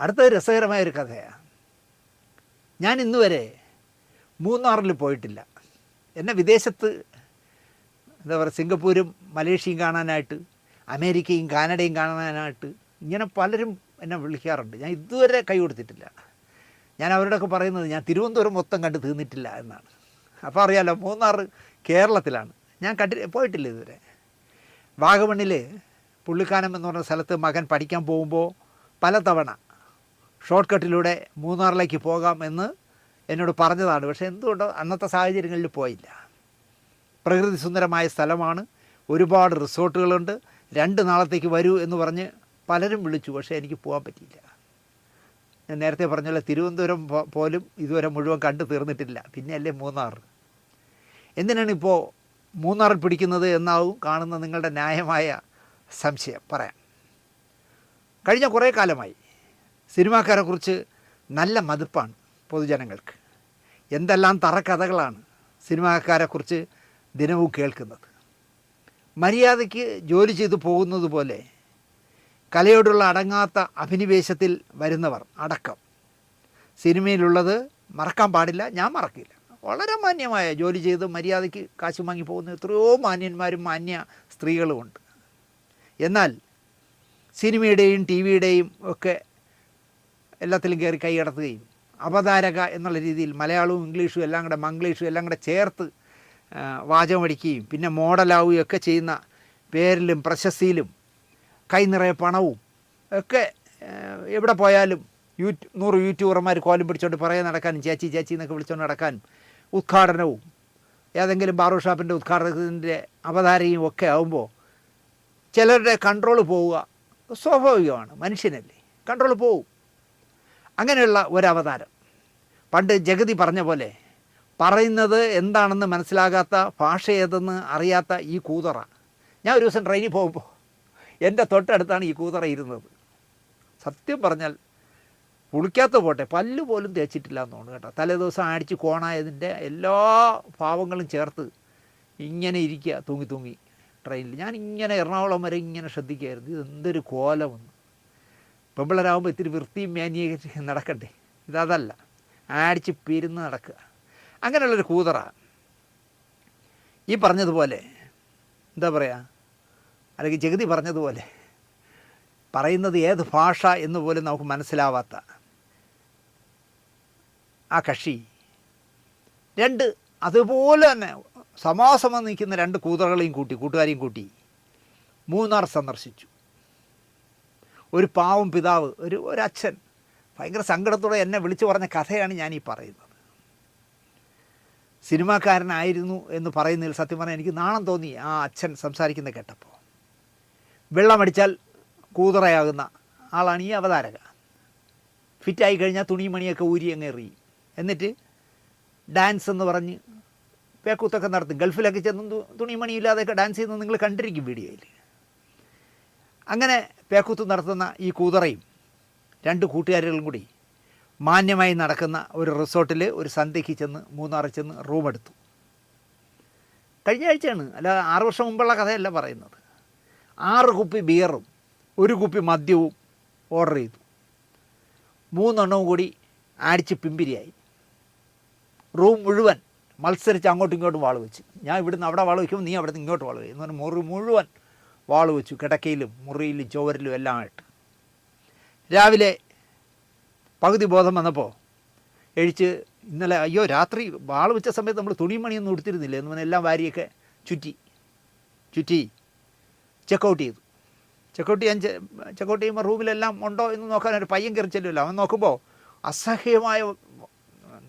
അടുത്ത രസകരമായ ഒരു കഥയാണ് ഞാൻ ഇന്ന് വരെ മൂന്നാറിൽ പോയിട്ടില്ല. എന്നെ വിദേശത്ത് എന്താ പറയുക സിംഗപ്പൂരും മലേഷ്യയും കാണാനായിട്ട് അമേരിക്കയും കാനഡയും കാണാനായിട്ട് ഇങ്ങനെ പലരും എന്നെ വിളിക്കാറുണ്ട്. ഞാൻ ഇതുവരെ കൈ കൊടുത്തിട്ടില്ല. ഞാൻ അവരോടൊക്കെ പറയുന്നത് ഞാൻ തിരുവനന്തപുരം മൊത്തം കണ്ട് തീർന്നിട്ടില്ല എന്നാണ്. അപ്പോൾ അറിയാലോ മൂന്നാർ കേരളത്തിലാണ്. ഞാൻ കണ്ടി പോയിട്ടില്ല ഇതുവരെ. വാഗമണ്ണിൽ പുള്ളിക്കാനം എന്ന് പറഞ്ഞ സ്ഥലത്ത് മകൻ പഠിക്കാൻ പോകുമ്പോൾ പലതവണ ഷോർട്ട് കട്ടിലൂടെ മൂന്നാറിലേക്ക് പോകാം എന്ന് എന്നോട് പറഞ്ഞതാണ്. പക്ഷേ എന്തുകൊണ്ടോ അന്നത്തെ സാഹചര്യങ്ങളിൽ പോയില്ല. പ്രകൃതി സുന്ദരമായ സ്ഥലമാണ്. ഒരുപാട് റിസോർട്ടുകളുണ്ട്. രണ്ട് നാളത്തേക്ക് വരൂ എന്ന് പറഞ്ഞ് പലരും വിളിച്ചു. പക്ഷേ എനിക്ക് പോകാൻ പറ്റിയില്ല. ഞാൻ നേരത്തെ പറഞ്ഞല്ലോ തിരുവനന്തപുരം പോലും ഇതുവരെ മുഴുവൻ കണ്ടു തീർന്നിട്ടില്ല. പിന്നെയല്ലേ മൂന്നാർ. എന്തിനാണ് ഇപ്പോൾ മൂന്നാറിൽ പിടിക്കുന്നത് എന്നാവും കാണുന്ന നിങ്ങളുടെ ന്യായമായ സംശയം. പറയാം. കഴിഞ്ഞ കുറേ കാലമായി സിനിമാക്കാരെക്കുറിച്ച് നല്ല മതിപ്പാണ് പൊതുജനങ്ങൾക്ക്. എന്തെല്ലാം തറക്കഥകളാണ് സിനിമാക്കാരെക്കുറിച്ച് ദിനവും കേൾക്കുന്നത്. മര്യാദയ്ക്ക് ജോലി ചെയ്തു പോകുന്നത് പോലെ കലയോടുള്ള അടങ്ങാത്ത അഭിനിവേശത്തിൽ വരുന്നവർ അടക്കം. സിനിമയിലുള്ളത് മറക്കാൻ പാടില്ല ഞാൻ മറക്കില്ല. വളരെ മാന്യമായ ജോലി ചെയ്ത് മര്യാദയ്ക്ക് കാശ് വാങ്ങി പോകുന്ന എത്രയോ മാന്യന്മാരും മാന്യ സ്ത്രീകളുമുണ്ട് എന്നാൽ സിനിമയുടെയും ടി വിയുടെയും ഒക്കെ എല്ലാത്തിലും കയറി കൈയടത്തുകയും അവതാരക എന്നുള്ള രീതിയിൽ മലയാളവും ഇംഗ്ലീഷും എല്ലാം കൂടെ മംഗ്ലീഷും എല്ലാം കൂടെ ചേർത്ത് വാചകമടിക്കുകയും. പിന്നെ മോഡലാവുകയും ഒക്കെ ചെയ്യുന്ന പേരിലും പ്രശസ്തിയിലും കൈ നിറയെ പണവും ഒക്കെ എവിടെ പോയാലും യൂറ്റ് നൂറ് യൂട്യൂബർമാർ കോലും പിടിച്ചോണ്ട് പറയാൻ നടക്കാനും ചേച്ചി ചേച്ചി എന്നൊക്കെ വിളിച്ചുകൊണ്ട് നടക്കാനും ഉദ്ഘാടനവും ഏതെങ്കിലും ബാർബർ ഷാപ്പിന്റെ ഉദ്ഘാടനത്തിന്റെ അവതാരയും ഒക്കെ ആകുമ്പോൾ ചിലരുടെ കൺട്രോൾ പോവുക സ്വാഭാവികമാണ്. മനുഷ്യനല്ലേ. കൺട്രോൾ പോവും. അങ്ങനെയുള്ള ഒരവതാരം. പണ്ട് ജഗതി പറഞ്ഞ പോലെ പറയുന്നത് എന്താണെന്ന് മനസ്സിലാകാത്ത ഭാഷ ഏതെന്ന് അറിയാത്ത ഈ കൂതറ. ഞാൻ ഒരു ദിവസം ട്രെയിനിൽ പോകുമ്പോൾ എന്റെ തൊട്ടടുത്താണ് ഈ കൂതറ ഇരുന്നത്. സത്യം പറഞ്ഞാൽ പുളിക്കാത്ത പോട്ടെ പല്ല് പോലും തേച്ചിട്ടില്ല എന്ന് തോന്നുന്നു കേട്ടോ. തലേ ദിവസം അടിച്ച് കോണായതിന്റെ എല്ലാ ഭാവങ്ങളും ചേർത്ത് ഇങ്ങനെ ഇരിക്കുക തൂങ്ങി തൂങ്ങി ട്രെയിനിൽ ഞാൻ ഇങ്ങനെ എറണാകുളം വരെ ഇങ്ങനെ ശ്രദ്ധിക്കുകയായിരുന്നു. ഇത് എന്തൊരു കോലമെന്ന്. പെമ്പിളരാകുമ്പോൾ ഇത്തിരി വൃത്തിയും മാനീകരിച്ച് നടക്കണ്ടേ? ഇതതല്ല. ആടിച്ച് പിരുന്ന് നടക്കുക. അങ്ങനെയുള്ളൊരു കൂതറ. ഈ പറഞ്ഞതുപോലെ എന്താ പറയുക അല്ലെങ്കിൽ ജഗതി പറഞ്ഞതുപോലെ പറയുന്നത് ഏത് ഭാഷ എന്ന് പോലും നമുക്ക് മനസ്സിലാവാത്ത ആ കക്ഷി. രണ്ട് അതുപോലെ തന്നെ സമാസമം നിൽക്കുന്ന രണ്ട് കൂതറകളെയും കൂട്ടി കൂട്ടുകാരെയും കൂട്ടി മൂന്നാർ സന്ദർശിച്ചു. ഒരു പാവം പിതാവ് ഒരു ഒരച്ഛൻ. ഭയങ്കര സങ്കടത്തോടെ എന്നെ വിളിച്ചു പറഞ്ഞ കഥയാണ് ഞാൻ ഈ പറയുന്നത്. സിനിമാക്കാരനായിരുന്നു എന്ന് പറയുന്നതിൽ സത്യം പറഞ്ഞാൽ എനിക്ക് നാണം തോന്നി ആ അച്ഛൻ സംസാരിക്കുന്നത് കേട്ടപ്പോൾ. വെള്ളമടിച്ചാൽ കൂതറയാകുന്ന ആളാണ് ഈ അവതാരക. ഫിറ്റായി കഴിഞ്ഞാൽ തുണിയും മണിയൊക്കെ ഊരി അങ്ങ് എറിയും. എന്നിട്ട് ഡാൻസ് എന്ന് പറഞ്ഞ് പേക്കൂത്തൊക്കെ നടത്തും. ഗൾഫിലൊക്കെ ചെന്നും തുണിയും മണിയില്ലാതെയൊക്കെ ഡാൻസ് ചെയ്യുന്നത് നിങ്ങൾ കണ്ടിരിക്കും വീഡിയോയിൽ. അങ്ങനെ പേക്കൂത്ത് നടത്തുന്ന ഈ കൂതറയും രണ്ട് കൂട്ടുകാരികളും കൂടി മാന്യമായി നടക്കുന്ന ഒരു റിസോർട്ടിൽ ഒരു സന്ധ്യയ്ക്ക് ചെന്ന് മൂന്നാറിൽ ചെന്ന് റൂം എടുത്തു. കഴിഞ്ഞ ആഴ്ചയാണ് അല്ല ആറ് വർഷം മുമ്പുള്ള കഥയല്ല പറയുന്നത്. ആറ് കുപ്പി ബിയറും ഒരു കുപ്പി മദ്യവും ഓർഡർ ചെയ്തു. മൂന്നെണ്ണവും കൂടി അടിച്ച് പിമ്പിരിയായി. റൂം മുഴുവൻ മത്സരിച്ച് അങ്ങോട്ടും ഇങ്ങോട്ടും വാൾ വെച്ച്. ഞാൻ ഇവിടുന്ന് അവിടെ വാൾ വയ്ക്കുമ്പോൾ നീ അവിടെ നിന്ന് ഇങ്ങോട്ട് വാൾ വയ്ക്കും എന്ന് പറഞ്ഞാൽ മുറി മുഴുവൻ വാൾ വെച്ചു കിടക്കയിലും മുറിയിലും ചുവരിലും എല്ലാം ആയിട്ട് രാവിലെ പകുതി ബോധം വന്നപ്പോൾ എഴിച്ച് ഇന്നലെ അയ്യോ രാത്രി വാൾ വെച്ച സമയത്ത് നമ്മൾ തുണിമണിയൊന്നും ഉടുത്തിരുന്നില്ല? എന്ന് പറഞ്ഞാൽ എല്ലാം വാരിയൊക്കെ ചുറ്റി ചുറ്റി ചെക്കൗട്ട് ചെയ്തു. ചെക്കൗട്ട് ചെയ്യാൻ ചെക്കൗട്ട് ചെയ്യുമ്പോൾ റൂമിലെല്ലാം ഉണ്ടോ എന്ന് നോക്കാൻ ഒരു പയ്യൻ കയറി ചെല്ലുമല്ലോ അവൻ നോക്കുമ്പോൾ അസഹ്യമായ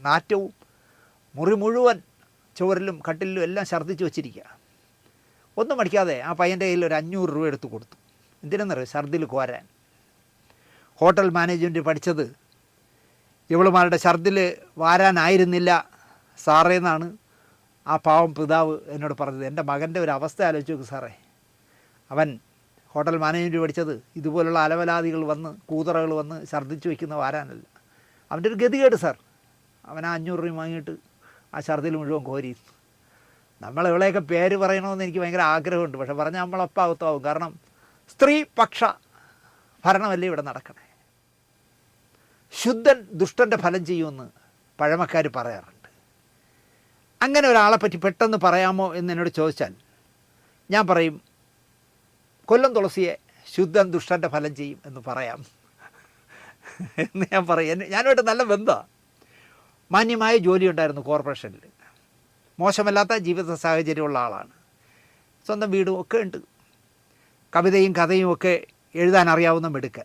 നാറ്റവും മുറി മുഴുവൻ ചുവരിലും കട്ടിലും എല്ലാം ഛർദ്ദിച്ച് വെച്ചിരിക്കുക ഒന്നും പഠിക്കാതെ ആ പയ്യന്റെ കയ്യിൽ ഒരു അഞ്ഞൂറ് രൂപ എടുത്ത് കൊടുത്തു. എന്തിനെന്നറിയോ ഛർദിൽ കോരാൻ. ഹോട്ടൽ മാനേജ്മെന്റ് പഠിച്ചത് ഇവളുമാരുടെ ഛർദിൽ വാരാനായിരുന്നില്ല സാറേ എന്നാണ് ആ പാവം പിതാവ് എന്നോട് പറഞ്ഞത്. എന്റെ മകന്റെ ഒരു അവസ്ഥ ആലോചിച്ച് നോക്ക് സാറേ. അവൻ ഹോട്ടൽ മാനേജ്മെന്റ് പഠിച്ചത് ഇതുപോലുള്ള അലവലാദികൾ വന്ന് കൂതറകൾ വന്ന് ഛർദ്ദിച്ച് വയ്ക്കുന്ന വാരാനല്ല. അവന്റെ ഒരു ഗതികേട് സാർ. അവൻ ആ അഞ്ഞൂറ് രൂപ വാങ്ങിയിട്ട് ആ ഛർദിൽ മുഴുവൻ കോരി. നമ്മൾ പേര് പറയണമെന്ന് എനിക്ക് ഭയങ്കര ആഗ്രഹമുണ്ട്. പക്ഷെ പറഞ്ഞാൽ നമ്മളൊപ്പാകത്താവും കാരണം സ്ത്രീ പക്ഷ ഭരണമല്ലേ ഇവിടെ നടക്കണേ? ശുദ്ധൻ ദുഷ്ടന്റെ ഫലം ചെയ്യുമെന്ന് പഴമക്കാർ പറയാറുണ്ട്. അങ്ങനെ ഒരാളെ പറ്റി പെട്ടെന്ന് പറയാമോ എന്ന് എന്നോട് ചോദിച്ചാൽ ഞാൻ പറയും കൊല്ലം തുളസിയെ ശുദ്ധൻ ദുഷ്ടന്റെ ഫലം ചെയ്യും എന്ന് പറയാം. എന്ന് ഞാൻ പറയും. ഞാനുമായിട്ട് നല്ല ബന്ധമാണ് മാന്യമായ ജോലിയുണ്ടായിരുന്നു കോർപ്പറേഷനിൽ മോശമല്ലാത്ത ജീവിത സാഹചര്യമുള്ള ആളാണ്. സ്വന്തം വീടും ഒക്കെ ഉണ്ട്. കവിതയും കഥയും ഒക്കെ എഴുതാൻ അറിയാവുന്ന മിടുക്കൻ.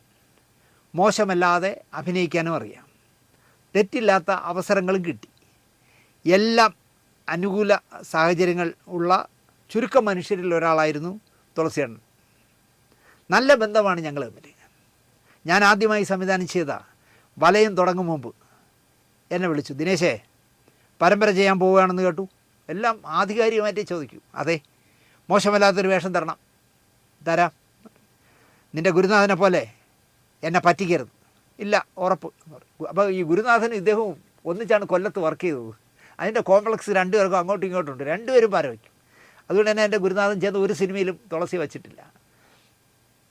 മോശമല്ലാതെ അഭിനയിക്കാനും അറിയാം. തെറ്റില്ലാത്ത അവസരങ്ങളും കിട്ടി. എല്ലാം അനുകൂല സാഹചര്യങ്ങൾ ഉള്ള ചുരുക്കം മനുഷ്യരിൽ ഒരാളായിരുന്നു തുളസിയണ്ണൻ. നല്ല ബന്ധമാണ് ഞങ്ങൾ തമ്മിൽ. ഞാൻ ആദ്യമായി സംവിധാനം ചെയ്ത വലയം തുടങ്ങും മുമ്പ്. എന്നെ വിളിച്ചു ദിനേശേ പരമ്പര ചെയ്യാൻ പോവുകയാണെന്ന് കേട്ടു? എല്ലാം ആധികാരികമായിട്ട് ചോദിക്കും. അതെ മോശമല്ലാത്തൊരു വേഷം തരണം. തരാം നിന്റെ ഗുരുനാഥനെ പോലെ എന്നെ പറ്റിക്കരുത്. ഇല്ല ഉറപ്പ്. അപ്പോൾ ഈ ഗുരുനാഥനും ഇദ്ദേഹവും ഒന്നിച്ചാണ് കൊല്ലത്ത് വർക്ക് ചെയ്തത്. അതിന്റെ കോംപ്ലക്സ് രണ്ടുപേർക്കും അങ്ങോട്ടും ഇങ്ങോട്ടും ഉണ്ട്. രണ്ടുപേരും പാര വയ്ക്കും. അതുകൊണ്ട് തന്നെ എന്റെ ഗുരുനാഥൻ ചെയ്ത ഒരു സിനിമയിലും തുളസി വച്ചിട്ടില്ല.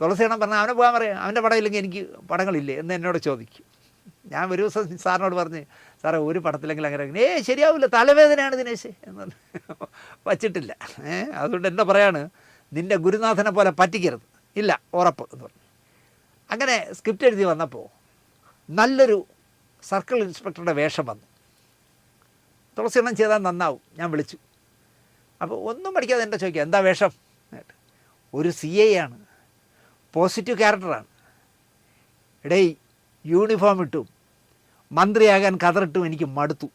തുളസി എണ്ണം പറഞ്ഞാൽ അവനെ പോകാൻ പറയാം. അവന്റെ പടമില്ലെങ്കിൽ എനിക്ക് പടങ്ങളില്ലേ എന്ന് എന്നോട് ചോദിക്കും. ഞാൻ ഒരു ദിവസം സാറിനോട് പറഞ്ഞ് സാറേ ഒരു പടത്തിലെങ്കിലും അങ്ങനെ ഏ ശരിയാവില്ല തലവേദനയാണ് ദിനേശ് എന്ന്. വച്ചിട്ടില്ല. ഏ അതുകൊണ്ട് എന്താ പറയാണ് നിന്റെ ഗുരുനാഥനെ പോലെ പറ്റിക്കരുത്. ഇല്ല ഉറപ്പ് എന്ന് പറഞ്ഞു. അങ്ങനെ സ്ക്രിപ്റ്റ് എഴുതി വന്നപ്പോൾ നല്ലൊരു സർക്കിൾ ഇൻസ്പെക്ടറുടെ വേഷം വന്നു. തുളസി എണ്ണം ചെയ്താൽ നന്നാവും ഞാൻ വിളിച്ചു. അപ്പോൾ ഒന്നും പഠിക്കാതെ എന്റെ ചോദിക്കുക എന്താ വേഷം? ഒരു സി ഐ ആണ് പോസിറ്റീവ് ക്യാരക്ടറാണ്. ഇടയിൽ യൂണിഫോം ഇട്ടും മന്ത്രിയാകാൻ കതറിട്ടും എനിക്ക് മടുത്തു.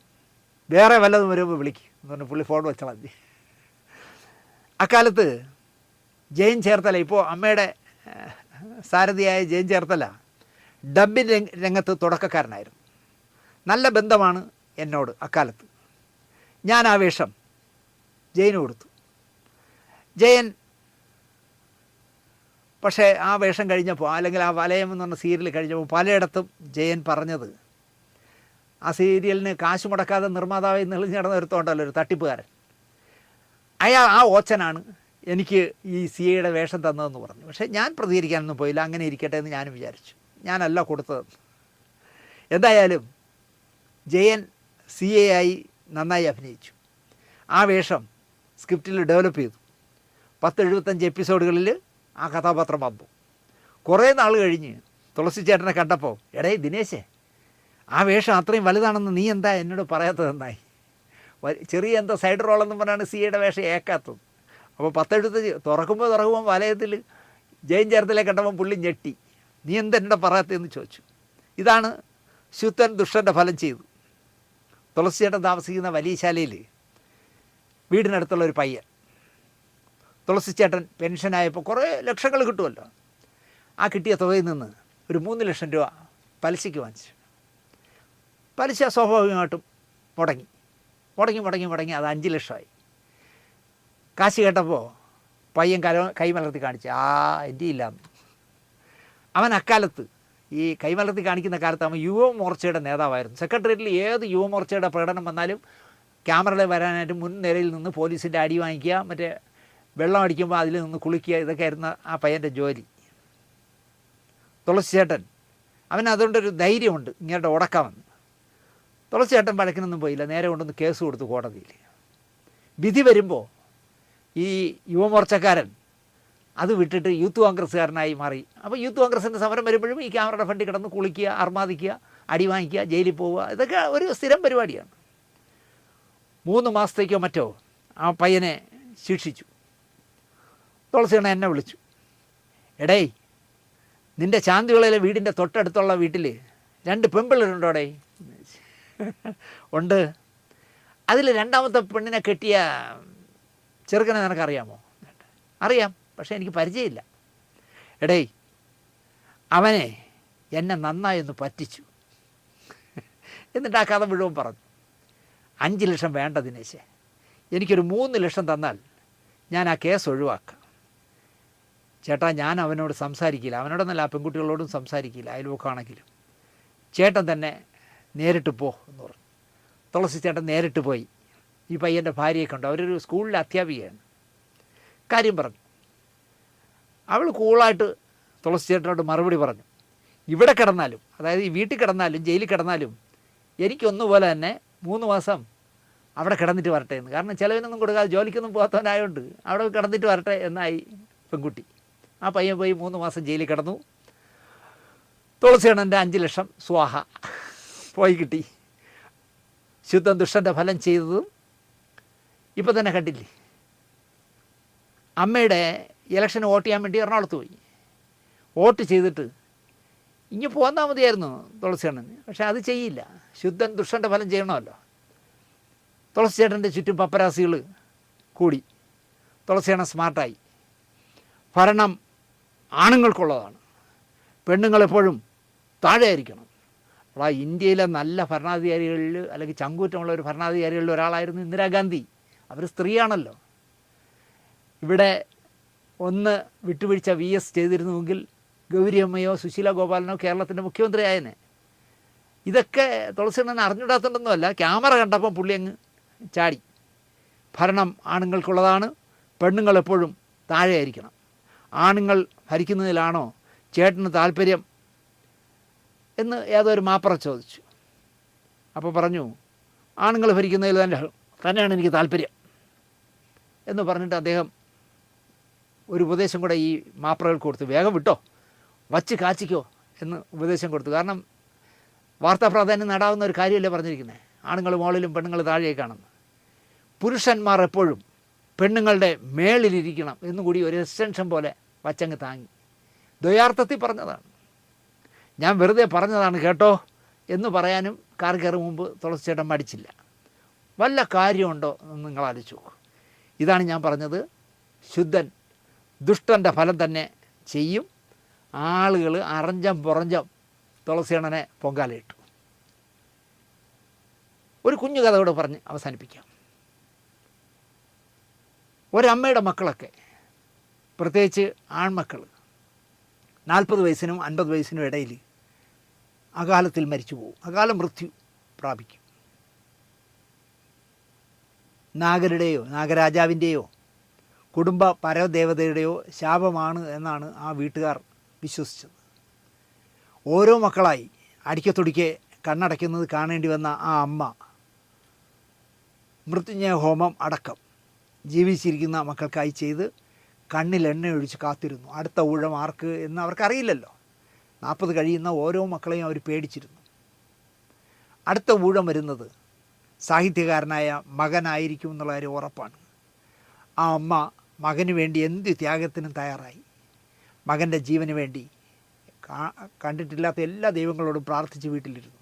വേറെ വല്ലതും വരുമ്പോൾ വിളിക്കും. എന്ന് പറഞ്ഞു പുള്ളി ഫോൺ വെച്ചാൽ മതി. അക്കാലത്ത് ജയൻ ചേർത്തല ഇപ്പോൾ അമ്മയുടെ സാരഥിയായ ജയൻ ചേർത്തല ഡബിൻ രംഗത്ത് തുടക്കക്കാരനായിരുന്നു. നല്ല ബന്ധമാണ് എന്നോട് അക്കാലത്ത്. ഞാൻ ആ വേഷം ജയന് കൊടുത്തു. ജയൻ പക്ഷേ ആ വേഷം കഴിഞ്ഞപ്പോൾ അല്ലെങ്കിൽ ആ വലയം എന്ന് പറഞ്ഞ സീരിയൽ കഴിഞ്ഞപ്പോൾ പലയിടത്തും ജയൻ പറഞ്ഞത് ആ സീരിയലിന് കാശ് മുടക്കാതെ നിർമ്മാതാവായി നെളിഞ്ഞ് നടന്ന ഒരുത്തോണ്ടല്ലോ ഒരു തട്ടിപ്പുകാരൻ. അയാൾ ആ ഓച്ചനാണ് എനിക്ക് ഈ സി എയുടെ വേഷം തന്നതെന്ന് പറഞ്ഞു. പക്ഷേ ഞാൻ പ്രതികരിക്കാനൊന്നും പോയില്ല അങ്ങനെ ഇരിക്കട്ടെ എന്ന് ഞാനും വിചാരിച്ചു. ഞാനല്ല കൊടുത്തതെന്ന്. എന്തായാലും ജയൻ സി എ ആയി നന്നായി അഭിനയിച്ചു. ആ വേഷം സ്ക്രിപ്റ്റിൽ ഡെവലപ്പ് ചെയ്തു. പത്ത് എഴുപത്തഞ്ച് എപ്പിസോഡുകളിൽ ആ കഥാപാത്രം വന്നു. കുറേ നാൾ കഴിഞ്ഞ് തുളസി ചേട്ടനെ കണ്ടപ്പോൾ എടേ ദിനേശേ ആ വേഷം അത്രയും വലുതാണെന്ന് നീ എന്താ എന്നോട് പറയാത്തത് നന്നായി? ചെറിയ എന്താ സൈഡ് റോളെന്നും പറഞ്ഞാണ് സിയുടെ വേഷം ഏക്കാത്തത്. അപ്പോൾ പത്തെടുത്ത് തുറക്കുമ്പോൾ തുറക്കുമ്പോൾ വലയത്തിൽ ജയൻ ചേർത്തലെ കണ്ടപ്പോൾ പുള്ളി ഞെട്ടി. നീ എന്താ എന്നോട് പറയാത്തതെന്ന് ചോദിച്ചു. ഇതാണ് ശുദ്ധൻ ദുഷ്ടന്റെ ഫലം ചെയ്തു തുളസിയേട്ടൻ താമസിക്കുന്ന വലിയ ശാലയിൽ വീടിനടുത്തുള്ള ഒരു പയ്യൻ. തുളസിച്ചേട്ടൻ പെൻഷനായപ്പോൾ കുറേ ലക്ഷങ്ങൾ കിട്ടുമല്ലോ. ആ കിട്ടിയ തുകയിൽ നിന്ന് ഒരു മൂന്ന് ലക്ഷം രൂപ പലിശയ്ക്ക് വാങ്ങിച്ചു. പലിശ സ്വാഭാവികമായിട്ടും മുടങ്ങി. മുടങ്ങി മുടങ്ങി മുടങ്ങി അത് അഞ്ച് ലക്ഷമായി. കാശ് കേട്ടപ്പോൾ പയ്യൻ കല കൈമലർത്തി കാണിച്ചു ആ എന്റെ ഇല്ലാന്ന് അവൻ അക്കാലത്ത് ഈ കൈമലർത്തി കാണിക്കുന്ന കാലത്ത് അവൻ യുവമോർച്ചയുടെ നേതാവായിരുന്നു. സെക്രട്ടേറിയറ്റിൽ ഏത് യുവമോർച്ചയുടെ പ്രകടനം വന്നാലും ക്യാമറയിൽ വരാനായിട്ട് മുൻനിരയിൽ നിന്ന് പോലീസിന്റെ അടി വാങ്ങിക്കുക മറ്റേ വെള്ളം അടിക്കുമ്പോൾ അതിൽ നിന്ന് കുളിക്കുക ഇതൊക്കെ ആയിരുന്നു ആ പയ്യന്റെ ജോലി. തുളസി ചേട്ടൻ അവൻ അതുകൊണ്ടൊരു ധൈര്യമുണ്ട്. ഇങ്ങോട്ട് ഉടക്കാമെന്ന് തുളസി ചേട്ടൻ വഴക്കിനൊന്നും പോയില്ല. നേരെ കൊണ്ടൊന്ന് കേസ് കൊടുത്തു കോടതിയിൽ വിധി വരുമ്പോൾ ഈ യുവമോർച്ചക്കാരൻ അത് വിട്ടിട്ട് യൂത്ത് കോൺഗ്രസ്സുകാരനായി മാറി. അപ്പോൾ യൂത്ത് കോൺഗ്രസിന്റെ സമരം വരുമ്പോഴും ഈ ക്യാമറയുടെ ഫണ്ടി കിടന്ന് കുളിക്കുക അർമാദിക്കുക അടി വാങ്ങിക്കുക ജയിലിൽ പോവുക ഇതൊക്കെ ഒരു സ്ഥിരം പരിപാടിയാണ്. മൂന്ന് മാസത്തേക്കോ മറ്റോ ആ പയ്യനെ ശിക്ഷിച്ചു. തുളസിയാണ് എന്നെ വിളിച്ചു. എടേ നിന്റെ ശാന്തിവിളയിലെ വീടിന്റെ തൊട്ടടുത്തുള്ള വീട്ടിൽ രണ്ട് പെമ്പിള്ളേരുണ്ടോടേ ഉണ്ട്. അതിൽ രണ്ടാമത്തെ പെണ്ണിനെ കെട്ടിയ ചെറുക്കനെ നിനക്കറിയാമോ? അറിയാം പക്ഷേ എനിക്ക് പരിചയമില്ല. എടേ അവനെ എന്നെ നന്നായി ഒന്ന് പറ്റിച്ചു. എന്നിട്ട് ആ കഥ മുഴുവൻ പറഞ്ഞു. അഞ്ച് ലക്ഷം വേണ്ട ദിനേശേ എനിക്കൊരു മൂന്ന് ലക്ഷം തന്നാൽ ഞാൻ ആ കേസ് ഒഴിവാക്കാം. ചേട്ടാ ഞാൻ അവനോട് സംസാരിക്കില്ല. അവനോടൊന്നല്ല ആ പെൺകുട്ടികളോടും സംസാരിക്കില്ല അയൽവക്കാണെങ്കിലും. ചേട്ടൻ തന്നെ നേരിട്ട് പോ എന്ന് പറഞ്ഞു. തുളസി ചേട്ടൻ നേരിട്ട് പോയി. ഈ പയ്യന്റെ ഭാര്യയെ കണ്ടു. അവരൊരു സ്കൂളിലെ അധ്യാപികയാണ്. കാര്യം പറഞ്ഞു. അവൾ കൂളായിട്ട് തുളസി ചേട്ടനോട് മറുപടി പറഞ്ഞു. ഇവിടെ കിടന്നാലും അതായത് ഈ വീട്ടിൽ കിടന്നാലും ജയിലിൽ കിടന്നാലും എനിക്കൊന്നുപോലെ തന്നെ മൂന്ന് മാസം അവിടെ കിടന്നിട്ട് വരട്ടെ എന്ന്. കാരണം ചിലവിനൊന്നും കൊടുക്കാതെ ജോലിക്കൊന്നും പോകാത്തവനായതുകൊണ്ട് അവിടെ കിടന്നിട്ട് വരട്ടെ എന്നായി പെൺകുട്ടി. ആ പയ്യൻ പോയി മൂന്ന് മാസം ജയിലിൽ കിടന്നു. തുളസിയണ്ണന്റെ അഞ്ച് ലക്ഷം സ്വാഹ. പോയി കിട്ടി. ശുദ്ധം ദുഷ്ടന്റെ ഫലം ചെയ്തതും ഇപ്പം തന്നെ കണ്ടില്ലേ? അമ്മയുടെ ഇലക്ഷൻ വോട്ട് ചെയ്യാൻ വേണ്ടി എറണാകുളത്ത് പോയി. വോട്ട് ചെയ്തിട്ട് ഇനി പോന്നാൽ മതിയായിരുന്നു തുളസിയണ്ണന് പക്ഷെ അത് ചെയ്യില്ല. ശുദ്ധൻ ദുഷ്ടന്റെ ഫലം ചെയ്യണമല്ലോ. തുളസി ചേട്ടന്റെ ചുറ്റും പപ്പരാസികൾ കൂടി. തുളസിയണ്ണൻ സ്മാർട്ടായി. ഭരണം ആണുങ്ങൾക്കുള്ളതാണ്. പെണ്ണുങ്ങളെപ്പോഴും താഴെ ആയിരിക്കണം അപ്പോൾ ആ ഇന്ത്യയിലെ നല്ല ഭരണാധികാരികളിൽ അല്ലെങ്കിൽ ചങ്കൂറ്റമുള്ള ഒരു ഭരണാധികാരികളിൽ ഒരാളായിരുന്നു ഇന്ദിരാഗാന്ധി. അവർ സ്ത്രീയാണല്ലോ. ഇവിടെ ഒന്ന് വിട്ടുവീഴ്ച വി എസ് ചെയ്തിരുന്നുവെങ്കിൽ ഗൗരിയമ്മയോ സുശീല ഗോപാലനോ കേരളത്തിന്റെ മുഖ്യമന്ത്രി ആയനെ ഇതൊക്കെ തുളസിണ്ണൻ അറിഞ്ഞിടാത്തതൊന്നുമല്ല ക്യാമറ കണ്ടപ്പം പുള്ളി അങ്ങ് ചാടി. ഭരണം ആണുങ്ങൾക്കുള്ളതാണ് പെണ്ണുങ്ങൾ എപ്പോഴും താഴെയായിരിക്കണം. ആണുങ്ങൾ ഭരിക്കുന്നതിലാണോ ചേട്ടന് താല്പര്യം? എന്ന് ഏതോ ഒരു മാപ്പറ ചോദിച്ചു. അപ്പോൾ പറഞ്ഞു ആണുങ്ങൾ ഭരിക്കുന്നതിൽ തന്നെ തന്നെയാണ് എനിക്ക് താല്പര്യം. എന്ന് പറഞ്ഞിട്ട് അദ്ദേഹം ഒരു ഉപദേശം കൂടെ ഈ മാപ്പറകൾക്ക് കൊടുത്തു. വേഗം വിട്ടോ വച്ച് കാച്ചിക്കോ എന്ന് ഉപദേശം കൊടുത്തു. കാരണം വാർത്താ പ്രാധാന്യം നേടാവുന്ന ഒരു കാര്യമല്ലേ പറഞ്ഞിരിക്കുന്നത് ആണുങ്ങൾ മുകളിലും പെണ്ണുങ്ങൾ താഴേക്കാണെന്ന് പുരുഷന്മാർ എപ്പോഴും പെണ്ണുങ്ങളുടെ മേളിലിരിക്കണം എന്നുകൂടി ഒരു എക്സ്റ്റൻഷൻ പോലെ വച്ചങ്ങ് താങ്ങി. ദ്വയാർത്ഥത്തിൽ പറഞ്ഞതാണ്. ഞാൻ വെറുതെ പറഞ്ഞതാണ് കേട്ടോ എന്ന് പറയാനും കാർ കയറി മുമ്പ് തുളസിച്ചേട്ടൻ മടിച്ചില്ല. വല്ല കാര്യമുണ്ടോ എന്ന് നിങ്ങൾ ആലോചിച്ച് നോക്കും. ഇതാണ് ഞാൻ പറഞ്ഞത്. ശുദ്ധൻ ദുഷ്ടന്റെ ഫലം തന്നെ ചെയ്യും. ആളുകൾ അറഞ്ചം പുറഞ്ചം തുളസിയണനെ പൊങ്കാലയിട്ടു. ഒരു കുഞ്ഞു കഥ കൂടെ പറഞ്ഞ് അവസാനിപ്പിക്കാം. ഒരമ്മയുടെ മക്കളൊക്കെ പ്രത്യേകിച്ച് ആൺമക്കൾ നാൽപ്പത് വയസ്സിനും അൻപത് വയസ്സിനും ഇടയിൽ അകാലത്തിൽ മരിച്ചു പോകും. അകാല മൃത്യു പ്രാപിക്കും. നാഗരുടെയോ നാഗരാജാവിന്റെയോ കുടുംബ പരദേവതയുടെയോ ശാപമാണ് എന്നാണ് ആ വീട്ടുകാർ വിശ്വസിച്ചത്. ഓരോ മക്കളായി അടിക്കത്തൊടിക്കെ കണ്ണടയ്ക്കുന്നത് കാണേണ്ടി വന്ന ആ അമ്മ മൃത്യുഞ്ജയ ഹോമം അടക്കം ജീവിച്ചിരിക്കുന്ന മക്കൾക്കായി ചെയ്ത് കണ്ണിൽ എണ്ണ ഒഴിച്ച് കാത്തിരുന്നു. അടുത്ത ഊഴം ആർക്ക് എന്ന് അവർക്കറിയില്ലല്ലോ. നാൽപ്പത് കഴിയുന്ന ഓരോ മക്കളെയും അവർ പേടിച്ചിരുന്നു. അടുത്ത ഊഴം വരുന്നത് സാഹിത്യകാരനായ മകനായിരിക്കും എന്നുള്ള കാര്യം ഉറപ്പാണ്. ആ അമ്മ മകന് വേണ്ടി എന്ത് ത്യാഗത്തിനും തയ്യാറായി. മകന്റെ ജീവന് വേണ്ടി കണ്ടിട്ടില്ലാത്ത എല്ലാ ദൈവങ്ങളോടും പ്രാർത്ഥിച്ച് വീട്ടിലിരുന്നു.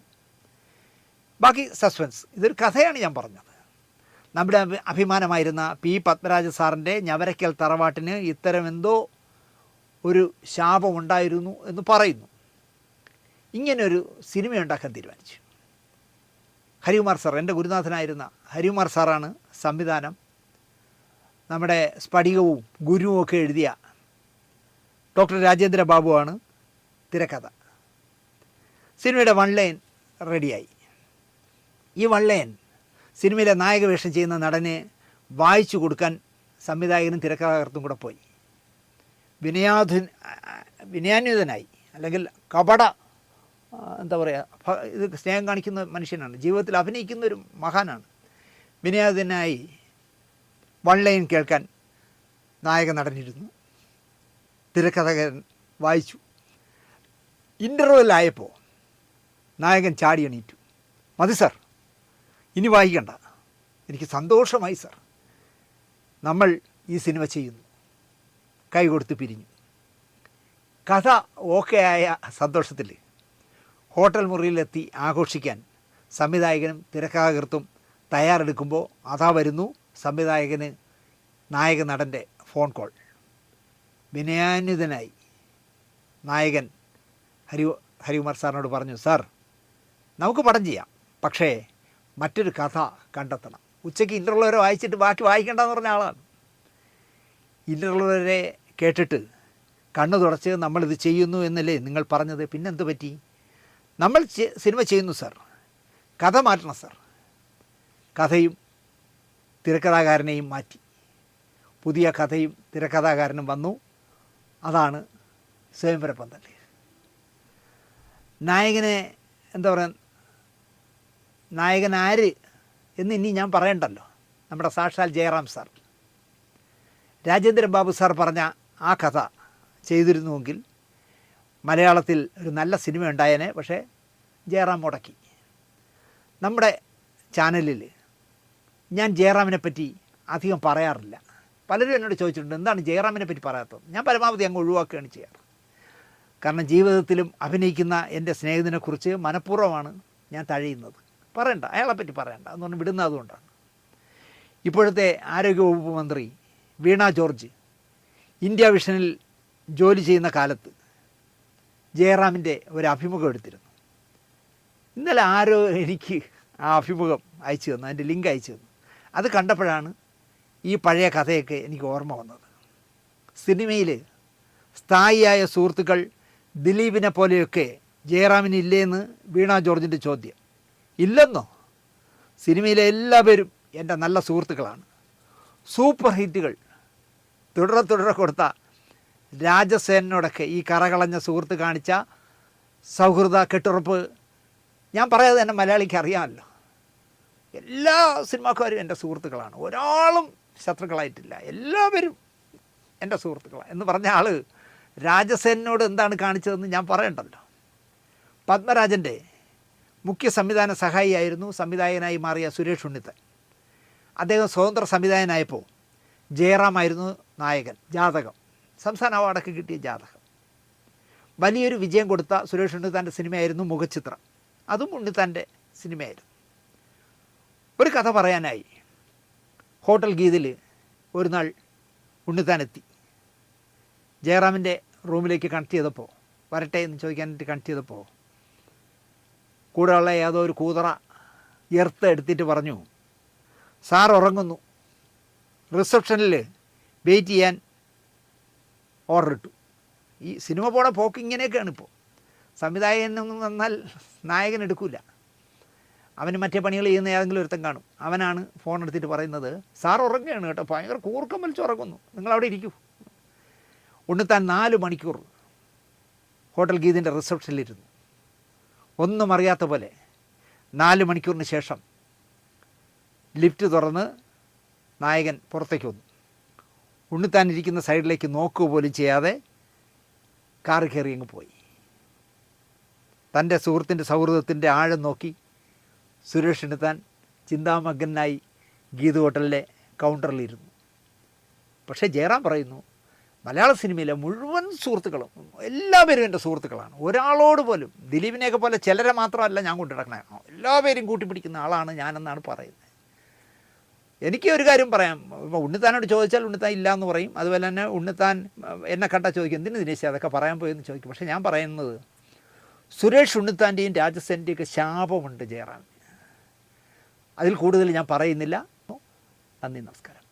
ബാക്കി സസ്പെൻസ്. ഇതൊരു കഥയാണ് ഞാൻ പറഞ്ഞത്. നമ്മുടെ അഭിമാനമായിരുന്ന പി പത്മരാജ സാറിന്റെ ഞവരക്കൽ തറവാട്ടിന് ഇത്തരം എന്തോ ഒരു ശാപമുണ്ടായിരുന്നു എന്ന് പറയുന്നു. ഇങ്ങനൊരു സിനിമ ഉണ്ടാക്കാൻ തീരുമാനിച്ചു. ഹരികുമാർ സാർ എന്റെ ഗുരുനാഥനായിരുന്ന ഹരികുമാർ സാറാണ് സംവിധാനം. നമ്മുടെ സ്ഫടികവും ഗുരുവും ഒക്കെ എഴുതിയ ഡോക്ടർ രാജേന്ദ്ര ബാബുവാണ് തിരക്കഥ. സിനിമയുടെ വൺ ലൈൻ റെഡിയായി. ഈ വൺ ലൈൻ സിനിമയിലെ നായകവേഷം ചെയ്യുന്ന നടനെ വായിച്ചു കൊടുക്കാൻ സംവിധായകനും തിരക്കഥാകൃത്തും കൂടെ പോയി. വിനയാധു വിനയാന്വിതനായി. അല്ലെങ്കിൽ കപട എന്താ പറയുക ഇത് സ്നേഹം കാണിക്കുന്ന മനുഷ്യനാണ്. ജീവിതത്തിൽ അഭിനയിക്കുന്ന ഒരു മഹാനാണ്. വിനയാധിനായി വൺ ലൈൻ കേൾക്കാൻ നായകൻ നടന്നിരുന്നു. തിരക്കഥകൻ വായിച്ചു. ഇന്റർവെല്ലായപ്പോൾ നായകൻ ചാടി എണീറ്റു. മതി സർ ഇനി വായിക്കണ്ട. എനിക്ക് സന്തോഷമായി സർ. നമ്മൾ ഈ സിനിമ ചെയ്യുന്നു. കൈ കൊടുത്ത് പിരിഞ്ഞു. കഥ ഓക്കെ ആയ സന്തോഷത്തിൽ ഹോട്ടൽ മുറിയിലെത്തി ആഘോഷിക്കാൻ സംവിധായകനും തിരക്കഥാകൃത്തും തയ്യാറെടുക്കുമ്പോൾ അതാ വരുന്നു സംവിധായകന് നായക നടന്റെ ഫോൺ കോൾ വിനയാന്വിതനായി നായകൻ ഹരി ഹരികുമാർ സാറിനോട് പറഞ്ഞു സാർ നമുക്ക് പടം ചെയ്യാം പക്ഷേ മറ്റൊരു കഥ കണ്ടെത്തണം. ഉച്ചയ്ക്ക് ഇന്റർവ്യൂ വരെ വായിച്ചിട്ട് ബാക്കി വായിക്കേണ്ടെന്ന് പറഞ്ഞ ആളാണ്. ഇന്റർവ്യൂ വരെ കേട്ടിട്ട് കണ്ണു തുടച്ച് നമ്മളിത് ചെയ്യുന്നു എന്നല്ലേ നിങ്ങൾ പറഞ്ഞത്? പിന്നെന്ത് പറ്റി? നമ്മൾ സിനിമ ചെയ്യുന്നു സർ. കഥ മാറ്റണം സർ. കഥയും തിരക്കഥാകാരനെയും മാറ്റി. പുതിയ കഥയും തിരക്കഥാകാരനും വന്നു. അതാണ് സ്വയംവര പന്തൽ നായകനെ എന്താ പറയുക നായകൻ ആര് എന്ന് ഇനി ഞാൻ പറയണ്ടല്ലോ. നമ്മുടെ സാക്ഷാൽ ജയറാം സാർ. രാജേന്ദ്രൻ ബാബു സാർ പറഞ്ഞ ആ കഥ ചെയ്തിരുന്നുവെങ്കിൽ മലയാളത്തിൽ ഒരു നല്ല സിനിമ ഉണ്ടായേനെ പക്ഷേ ജയറാം മുടക്കി. നമ്മുടെ ചാനലിൽ ഞാൻ ജയറാമിനെ പറ്റി അധികം പറയാറില്ല. പലരും എന്നോട് ചോദിച്ചിട്ടുണ്ട് എന്താണ് ജയറാമിനെ പറ്റി പറയാത്തത്? ഞാൻ പരമാവധി അങ്ങ് ഒഴിവാക്കുകയാണ് ചെയ്യാറ്. കാരണം ജീവിതത്തിലും അഭിനയിക്കുന്ന എന്റെ സ്നേഹിതനെക്കുറിച്ച് മനഃപൂർവമാണ് ഞാൻ തഴയുന്നത്. പറയണ്ട അയാളെപ്പറ്റി പറയണ്ട. എന്ന് പറഞ്ഞ് വിടുന്നത് അതുകൊണ്ടാണ് ഇപ്പോഴത്തെ ആരോഗ്യവകുപ്പ് മന്ത്രി വീണ ജോർജ് ഇന്ത്യ വിഷനിൽ ജോലി ചെയ്യുന്ന കാലത്ത് ജയറാമിന്റെ ഒരു അഭിമുഖം എടുത്തിരുന്നു. ഇന്നലെ ആരോ എനിക്ക് ആ അഭിമുഖം അയച്ചു തന്നു അതിന്റെ ലിങ്ക് അയച്ചു തന്നു. അത് കണ്ടപ്പോഴാണ് ഈ പഴയ കഥയൊക്കെ എനിക്ക് ഓർമ്മ വന്നത്. സിനിമയിൽ സ്ഥായിയായ സുഹൃത്തുക്കൾ ദിലീപിനെ പോലെയൊക്കെ ജയറാമിന് ഇല്ലേന്ന് വീണ ജോർജിന്റെ ചോദ്യം. ഇല്ലെന്നോ? സിനിമയിലെ എല്ലാവരും എന്റെ നല്ല സുഹൃത്തുക്കളാണ്. സൂപ്പർ ഹിറ്റുകൾ തുടരെ തുടരെ കൊടുത്ത രാജസേനോടൊക്കെ ഈ കറകളഞ്ഞ സുഹൃത്ത് കാണിച്ച സൗഹൃദ കെട്ടുറപ്പ്. ഞാൻ പറയാതെ തന്നെ മലയാളിക്ക് അറിയാമല്ലോ. എല്ലാ സിനിമാക്കാരും എന്റെ സുഹൃത്തുക്കളാണ്. ഒരാളും ശത്രുക്കളായിട്ടില്ല. എല്ലാവരും എന്റെ സുഹൃത്തുക്കളാണ് എന്ന് പറഞ്ഞ ആൾ രാജസേനോട് എന്താണ് കാണിച്ചതെന്ന് ഞാൻ പറയണ്ടല്ലോ. പത്മരാജന്റെ മുഖ്യ സംവിധാന സഹായിയായിരുന്നു സംവിധായകനായി മാറിയ സുരേഷ് ഉണ്ണിത്തൻ. അദ്ദേഹം സ്വതന്ത്ര സംവിധായകനായപ്പോൾ ജയറാമായിരുന്നു നായകൻ ജാതകം. സംസ്ഥാന അവാർഡൊക്കെ കിട്ടിയ ജാതകം. വലിയൊരു വിജയം കൊടുത്ത സുരേഷ് ഉണ്ണിത്താന്റെ സിനിമയായിരുന്നു മുഖചിത്രം. അതും ഉണ്ണിത്താന്റെ സിനിമയായിരുന്നു. ഒരു കഥ പറയാനായി. ഹോട്ടൽ ഗീതിൽ ഒരു നാൾ ഉണ്ണിത്താനെത്തി. ജയറാമിന്റെ റൂമിലേക്ക് കണക്ട് ചെയ്തപ്പോൾ വരട്ടെ എന്ന് ചോദിക്കാനായിട്ട് കണക്ട് ചെയ്തപ്പോൾ കൂടെയുള്ള ഏതോ ഒരു കൂതറ എർത്ത് എടുത്തിട്ട് പറഞ്ഞു സാർ ഉറങ്ങുന്നു. റിസപ്ഷനിൽ വെയിറ്റ് ചെയ്യാൻ ഓർഡർ ഇട്ടു. ഈ സിനിമ പോണ പോക്ക് ഇങ്ങനെയൊക്കെയാണ് ഇപ്പോൾ സംവിധായകൻ വന്നാൽ നായകൻ എടുക്കില്ല അവന് മറ്റേ പണികൾ ചെയ്യുന്ന ഏതെങ്കിലും ഒരുത്തം കാണും. അവനാണ് ഫോൺ എടുത്തിട്ട് പറയുന്നത് സാർ ഉറങ്ങുകയാണ് കേട്ടോ ഭയങ്കര കൂർക്കം വലിച്ച് ഉറങ്ങുന്നു നിങ്ങൾ അവിടെ ഇരിക്കൂ. ഒന്ന് താൻ നാല് മണിക്കൂർ ഹോട്ടൽ ഗീതിന്റെ റിസപ്ഷനിലിരുന്നു ഒന്നും അറിയാത്ത പോലെ നാല് മണിക്കൂറിന് ശേഷം ലിഫ്റ്റ് തുറന്ന് നായകൻ പുറത്തേക്ക് വന്നു. ഉണ്ണിത്താൻ ഇരിക്കുന്ന സൈഡിലേക്ക് നോക്കുക പോലും ചെയ്യാതെ കാർ കയറി അങ്ങ് പോയി. തന്റെ സുഹൃത്തിന്റെ സൗഹൃദത്തിന്റെ ആഴം നോക്കി സുരേഷ് ഉണ്ണിത്താൻ ചിന്താമഗ്നായി ഗീത് ഹോട്ടലിലെ കൗണ്ടറിലിരുന്നു. പക്ഷേ ജയറാം പറയുന്നു മലയാള സിനിമയിലെ മുഴുവൻ സുഹൃത്തുക്കളും എല്ലാവരും എന്റെ സുഹൃത്തുക്കളാണ്. ഒരാളോട് പോലും ദിലീപിനെയൊക്കെ പോലെ ചിലരെ മാത്രമല്ല ഞാൻ കൊണ്ടു നടക്കണേ എല്ലാവരെയും കൂട്ടിപ്പിടിക്കുന്ന ആളാണ് ഞാനെന്നാണ് പറയുന്നത്. എനിക്ക് ഒരു കാര്യം പറയാം. ഇപ്പോൾ ഉണ്ണിത്താനോട് ചോദിച്ചാൽ ഉണ്ണിത്താൻ ഇല്ല എന്ന് പറയും. അതുപോലെ തന്നെ ഉണ്ണിത്താൻ എന്നെ കണ്ടാൽ ചോദിക്കും എന്തിനു ദിനേശ് അതൊക്കെ പറയാൻ പോയെന്ന് ചോദിക്കും. പക്ഷേ ഞാൻ പറയുന്നത് സുരേഷ് ഉണ്ണിത്താന്റെയും രാജസേന്റെയൊക്കെ ശാപമുണ്ട് ജയറാമിന്. അതിൽ കൂടുതൽ ഞാൻ പറയുന്നില്ല. നന്ദി നമസ്കാരം.